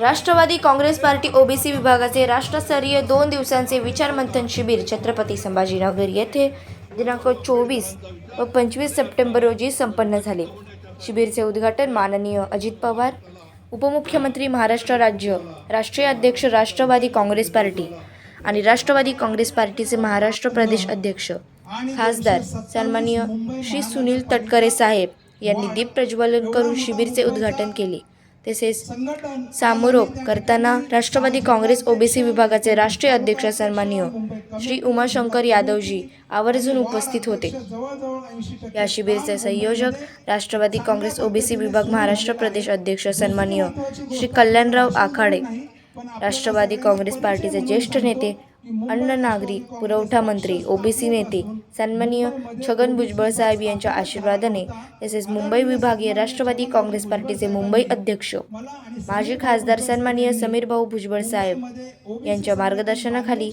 Rashtrawadi Congress party OBC विभागाचे राष्ट्रस्तरीय दोन दिवसांचे विचारमंथन शिबिर छत्रपती संभाजीनगर येथे दिनांक चोवीस व पंचवीस सप्टेंबर रोजी संपन्न झाले. शिबिरचे उद्घाटन माननीय अजित पवार उपमुख्यमंत्री महाराष्ट्र राज्य राष्ट्रीय अध्यक्ष राष्ट्रवादी काँग्रेस पार्टी आणि राष्ट्रवादी काँग्रेस पार्टीचे महाराष्ट्र प्रदेश अध्यक्ष खासदार सन्माननीय श्री सुनील तटकरे साहेब यांनी दीप प्रज्वलन करून शिबिरचे उद्घाटन केले. तसेच समारोप करताना राष्ट्रवादी काँग्रेस ओबीसी विभागाचे राष्ट्रीय अध्यक्ष सन्माननीय श्री उमाशंकर यादवजी आवर्जून उपस्थित होते. या शिबिरचे संयोजक राष्ट्रवादी काँग्रेस ओबीसी विभाग महाराष्ट्र प्रदेश अध्यक्ष सन्माननीय श्री कल्याणराव आखाडे. राष्ट्रवादी काँग्रेस पार्टीचे ज्येष्ठ नेते अन्न नागरी पुरवठा मंत्री ओबीसी नेते सन्माननीय छगन भुजबळ साहेब यांच्या आशीर्वादाने तसेच मुंबई विभागीय राष्ट्रवादी काँग्रेस पार्टीचे मुंबई अध्यक्ष माजी खासदार सन्माननीय समीर भाऊ भुजबळ साहेब यांच्या मार्गदर्शनाखाली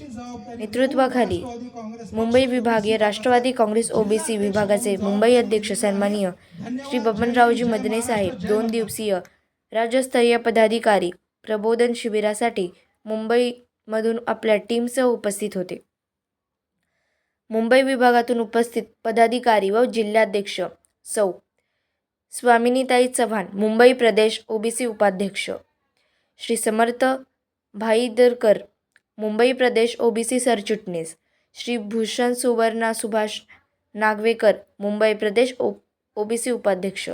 नेतृत्वाखाली मुंबई विभागीय राष्ट्रवादी काँग्रेस ओबीसी विभागाचे मुंबई अध्यक्ष सन्माननीय श्री बबनरावजी मदने साहेब दोन दिवसीय राज्यस्तरीय पदाधिकारी प्रबोधन शिबिरासाठी मुंबई मधून आपल्या टीमसह उपस्थित होते. मुंबई विभागातून उपस्थित पदाधिकारी व जिल्हाध्यक्ष सौ. स्वामिनीताई चव्हाण मुंबई प्रदेश ओबीसी उपाध्यक्ष. श्री समर्थ भाईदरकर मुंबई प्रदेश ओबीसी सरचिटणीस. श्री भूषण सुवर्णा सुभाष नागवेकर मुंबई प्रदेश ओ ओबीसी उपाध्यक्ष.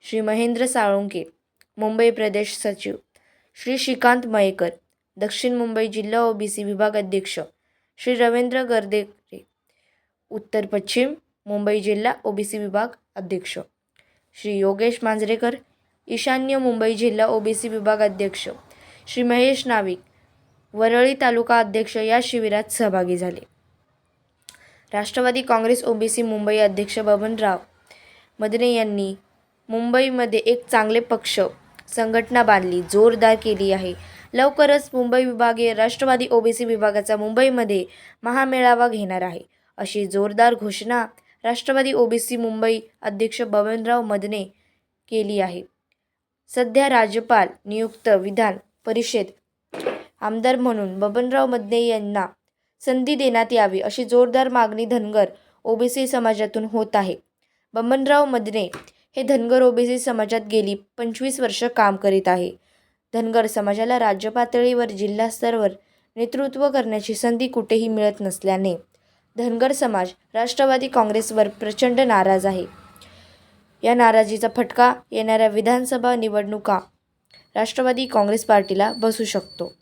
श्री महेंद्र साळुंके मुंबई प्रदेश सचिव. श्री श्रीकांत मयेकर दक्षिण मुंबई जिल्हा ओबीसी विभाग अध्यक्ष श्री रवींद्र गर्देकरे उत्तर पश्चिम मुंबई जिल्हा ओबीसी विभाग अध्यक्ष श्री योगेश मांजरेकर. ईशान्य मुंबई जिल्हा ओबीसी विभाग अध्यक्ष श्री महेश नाविक. वरळी तालुका अध्यक्ष या शिबिरात सहभागी झाले. राष्ट्रवादी काँग्रेस ओबीसी मुंबई अध्यक्ष बबनराव मदने यांनी मुंबईमध्ये एक चांगले पक्ष संघटना बांधली जोरदार केली आहे. लवकरच मुंबई विभागीय राष्ट्रवादी ओबीसी विभागाचा मुंबईमध्ये महामेळावा घेणार आहे. अशी जोरदार घोषणा राष्ट्रवादी ओबीसी मुंबई अध्यक्ष बबनराव मदने केली आहे. सध्या राज्यपाल नियुक्त विधान परिषद आमदार म्हणून बबनराव मदने यांना संधी देण्यात यावी अशी जोरदार मागणी धनगर ओबीसी समाजातून होत आहे. बबनराव मदने हे धनगर ओबीसी समाजात गेली पंचवीस वर्ष काम करीत आहे. धनगर समाजाला राज्य पातळीवर जिल्हा स्तरावर नेतृत्व करण्याची संधी कुठेही मिळत नसल्याने धनगर समाज राष्ट्रवादी काँग्रेसवर प्रचंड नाराज आहे. या नाराजीचा फटका येणाऱ्या विधानसभा निवडणुका राष्ट्रवादी काँग्रेस पार्टीला बसू शकतो.